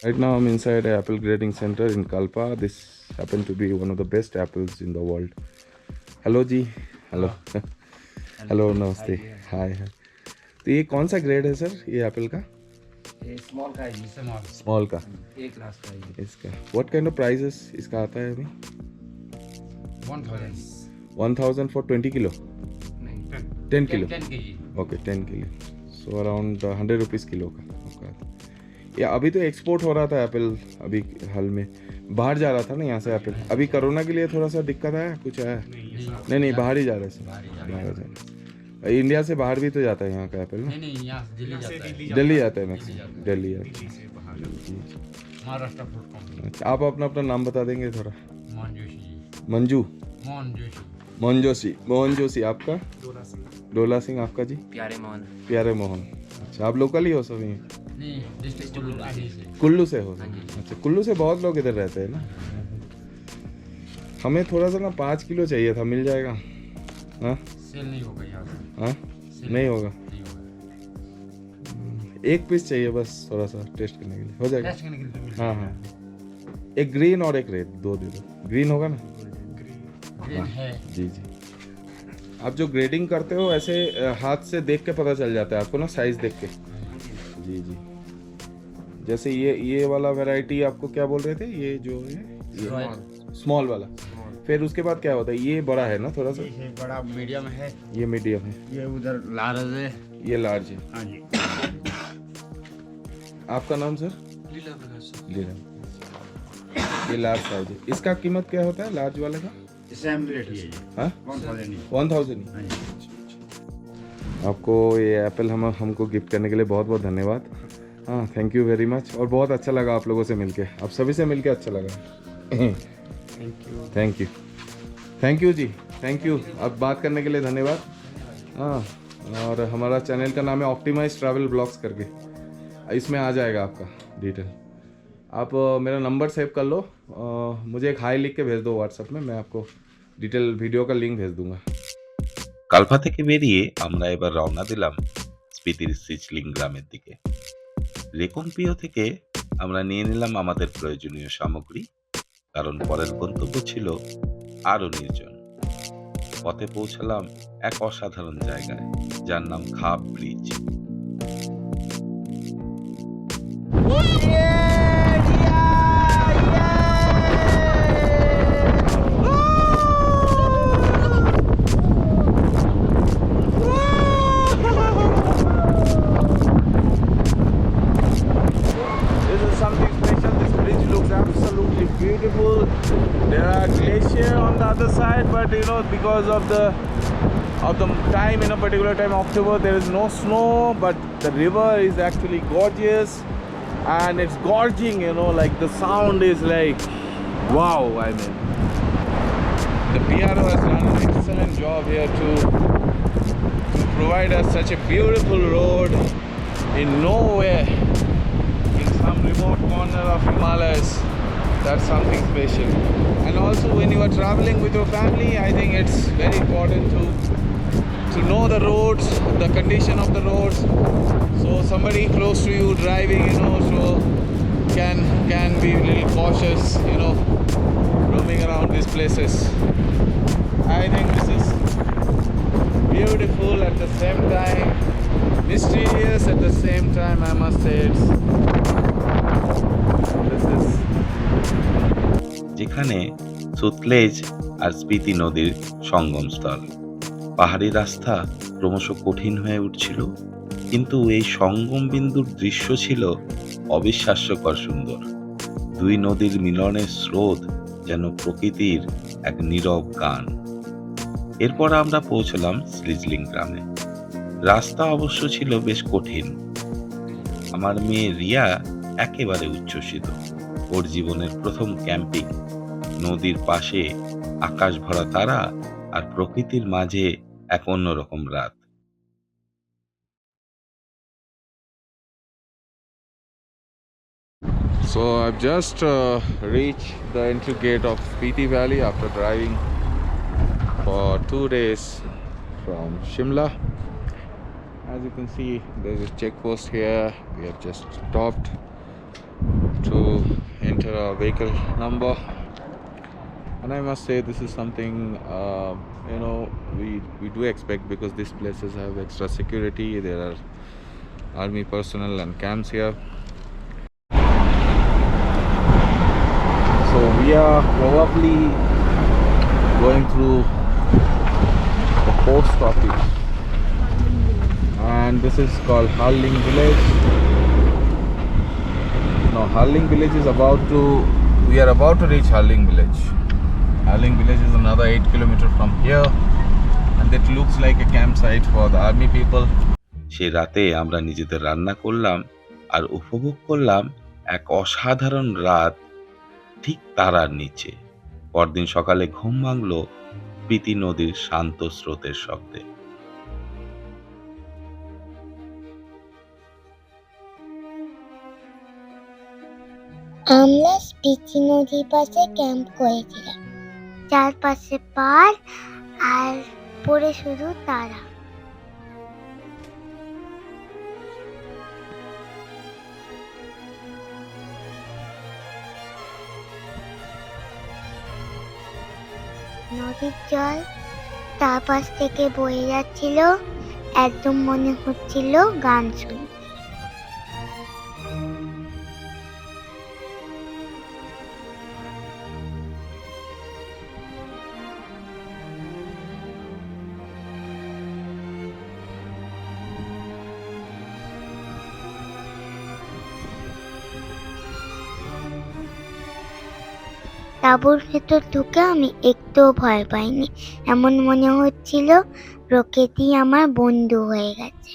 Right now I'm inside a apple grading center in Kalpa. This happened to be one of the best apples in the world. Hello ji hello hello नमस्ते हाय हाय तो ये कौन सा grade है sir ये Apple का ये small का है जी स्मॉल स्मॉल का एक क्लास का है जी इसका व्हाट काइंड ऑफ प्राइसेस इसका आता है अभी one thousand one thousand for twenty kilo नहीं ten kilo ten K G okay ten kilo so around hundred rupees kilo का आपका या अभी तो एक्सपोर्ट हो रहा था एप्पल अभी हाल में। बाहर जा रहा था ना यहाँ से एप्पल अभी कोरोना के लिए थोड़ा सा दिक्कत आया कुछ आया नहीं नहीं बाहर ही जा रहे हैं बाहर जा रहे इंडिया से बाहर भी तो जाता है यहाँ का एप्पल ना? नहीं नहीं यहाँ से दिल्ली जाता है। दिल्ली जाता है मैक्सिमम दिल्ली जाता अच्छा आप अपना अपना नाम बता देंगे थोड़ा। मंजू। मोहन जोशी मोहन जोशी आपका? डोला सिंह। आपका जी? प्यारे मोहन। प्यारे मोहन। अच्छा आप लोकल ही हो सभी कुल्लू से हो। हाँ अच्छा कुल्लू से बहुत लोग इधर रहते हैं ना? हमें थोड़ा सा ना पाँच किलो चाहिए था मिल जाएगा? हाँ? सेल नहीं होगा हाँ? नहीं होगा? होगा। एक पीस चाहिए बस थोड़ा सा टेस्ट करने के लिए। हो जाएगा? टेस्ट करने के लिए हाँ हाँ। एक ग्रीन और एक रेड दो दे दो। ग्रीन होगा ना? ग्रीन है। जी जी। आप जो ग्रेडिंग करते हो ऐसे हाथ से देख के पता चल जाता है आपको ना साइज़ देख के। जी जी। जैसे ये ये वाला वैरायटी आपको क्या बोल रहे थे? ये जो है स्मॉल वाला। फिर उसके बाद क्या होता है? ये बड़ा है ना थोड़ा सा? ये बड़ा मीडियम है। ये मीडियम है। ये उधर लार्ज है। ये लार्ज है। हाँ जी। आपका नाम सर लीला प्रकाश लीला ये लार्ज साइज़ है। इसका कीमत क्या होता है लार्ज वाले का? सेम रेट है। जी हाँ। वन थाउज़ेंड वन थाउज़ेंड हाँ जी। आपको ये एप्पल हम हमको गिफ्ट करने के लिए बहुत बहुत धन्यवाद। हाँ थैंक यू वेरी मच और बहुत अच्छा लगा आप लोगों से मिलके। आप सभी से मिलके अच्छा लगा। Thank you thank you thank you ji. Thank you अब बात करने के लिए धन्यवाद। हाँ और हमारा चैनल का नाम है ऑप्टिमाइज ट्रैवल ब्लॉग्स करके। इसमें आ जाएगा आपका डिटेल आप मेरा नंबर सेव कर लो। अ, मुझे एक हाई लिख के भेज दो व्हाट्सएप में। मैं आपको डिटेल वीडियो का लिंक भेज दूँगा। কালপা থেকে বেরিয়ে আমরা এবার রওনা দিলাম স্পিতির সিচলিং গ্রামের দিকে। রেকনপিও থেকে আমরা নিয়ে নিলাম আমাদের প্রয়োজনীয় সামগ্রী, কারণ পরের গন্তব্য ছিল আরও নির্জন। পথে পৌঁছালাম এক অসাধারণ জায়গায়, যার নাম Khap bridge. This because of the of the time in a particular time October there is no snow, but the river is actually gorgeous and it's gorging. You know, like the sound is like wow. I mean, the PRO has done an excellent job here to to provide us such a beautiful road in nowhere in some remote corner of Himalayas. That's something special. And also, when you are traveling with your family, I think it's very important to to know the roads, the condition of the roads. So somebody close to you driving, you know, so can can be a little cautious, you know, roaming around these places. I think this is beautiful at the same time, mysterious at the same time. I must say it's যেখানে সুতলেজ আর স্পিতি নদীর সঙ্গমস্থল। পাহাড়ি রাস্তা ক্রমশ কঠিন হয়ে উঠছিল, কিন্তু এই সঙ্গম বিন্দুর দৃশ্য ছিল অবিশ্বাস্যকর সুন্দর। দুই নদীর মিলনের স্রোত যেন প্রকৃতির এক নীরব গান। এরপর আমরা পৌঁছলাম স্লিজলিং গ্রামে। রাস্তা অবশ্য ছিল বেশ কঠিন। আমার মেয়ে রিয়া একেবারে উচ্ছ্বসিত। ওর জীবনের প্রথম ক্যাম্পিং নদীর পাশে আকাশ ভরা তারা আর প্রকৃতির মাঝে এক অন্যরকম রাত So I've just uh, reached the entry gate of Spiti Valley after driving for two days from Shimla. As you can see, there's a check post here. We have just stopped to uh, vehicle number. And I must say, this is something uh, you know we we do expect because these places have extra security. There are army personnel and camps here. So we are probably going through the post office, and this is called Harling Village. now Harling Village is about to. We are about to reach Harling Village. Harling Village is another 8 kilometer from here, and it looks like a campsite for the army people. সে রাতে আমরা নিজেদের রান্না করলাম আর উপভোগ করলাম এক অসাধারণ রাত ঠিক তারার নিচে। পরদিন সকালে ঘুম ভাঙল প্রীতি নদীর শান্ত স্রোতের শব্দে। আমরা স্পিতি নদীর পাশে ক্যাম্প করেছিলাম। চারপাশে পার আর পড়ে শুধু তারা। নদীর জল চারপাশ থেকে বয়ে যাচ্ছিল, একদম মনে হচ্ছিল গান শুনি তাঁবুর ভেতর ঢুকে আমি একটুও ভয় পাইনি। এমন মনে হচ্ছিল প্রকৃতি আমার বন্ধু হয়ে গেছে।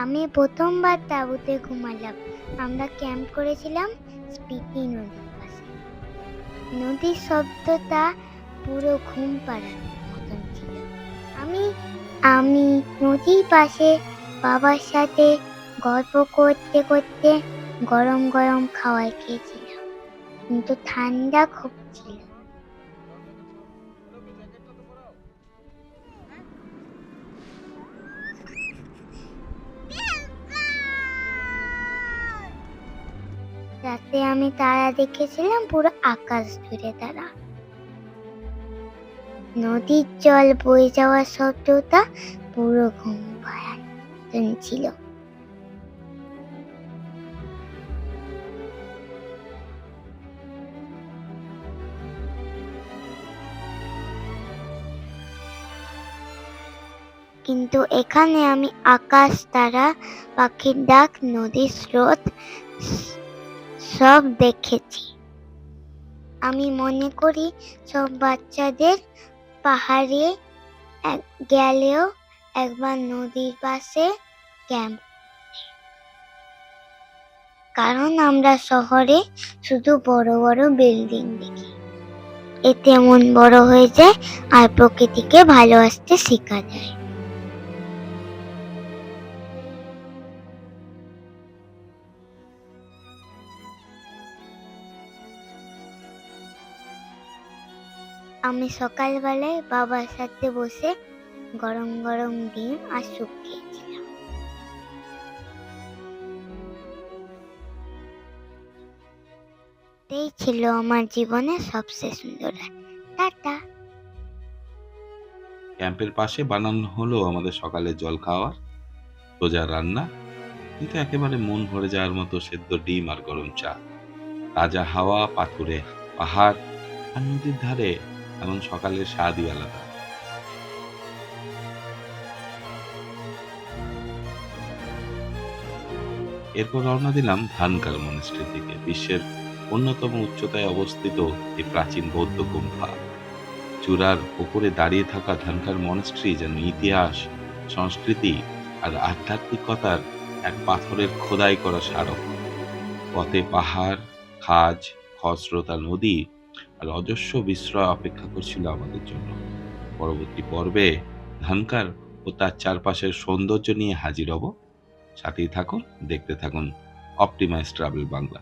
আমি প্রথমবার তাঁবুতে ঘুমালাম। আমরা ক্যাম্প করেছিলাম স্পিতি নদীর পাশে। নদীর শব্দটা পুরো ঘুম পাড়ার মতন ছিল। আমি আমি নদীর পাশে বাবার সাথে গল্প করতে করতে গরম গরম খাবার খেয়েছিলাম। কিন্তু ঠান্ডা খুব ছিল। রাতে আমি তারা দেখেছিলাম পুরো আকাশ জুড়ে তারা। নদীর জল বয়ে যাওয়ার শব্দটা পুরো ঘুম ছিল। কিন্তু এখানে আমি আকাশ, তারা, পাখির ডাক, নদীর স্রোত সব দেখেছি। আমি মনে করি সব বাচ্চাদের পাহাড়ে গেলেও একবার নদীর পাশে ক্যাম্প। কারণ আমরা শহরে শুধু বড় বড় বিল্ডিং দেখি। এতে মন বড় হয়ে যায় আর প্রকৃতিকে ভালোবাসতে শেখা যায়। আমি সকালবেলায় বাবার সাথে বসে গরম গরম ডিম আর স্যুপ খেয়েছিলাম। এই ছিল আমার জীবনের সবচেয়ে সুন্দর টাটা। ক্যাম্পের পাশে বানানো হলো আমাদের সকালের জল খাওয়ার, সোজা রান্না, কিন্তু একেবারে মন ভরে যাওয়ার মতো সেদ্ধ ডিম আর গরম চা। তাজা হাওয়া, পাথুরে পাহাড় আর নদীর ধারে এমন সকালের স্বাদই আলাদা। এরপর রওনা দিলাম ধানকার মনস্ট্রির দিকে, বিশ্বের অন্যতম উচ্চতায় অবস্থিত এই প্রাচীন বৌদ্ধ গুম্ফা চূড়ার উপরে দাঁড়িয়ে থাকা ধানকার মনস্ট্রি যেন ইতিহাস, সংস্কৃতি আর আধ্যাত্মিকতার এক পাথরের খোদাই করা স্মারক। পথে পাহাড়, খাজ, খসরতা নদী আর অজস্র বিশ্রয় অপেক্ষা করছিল আমাদের জন্য। পরবর্তী পর্বে ধানকার ও তার চারপাশের সৌন্দর্য নিয়ে হাজির হব। সাথেই থাকুন, দেখতে থাকুন অপটিমাইজ ট্রাভেল বাংলা।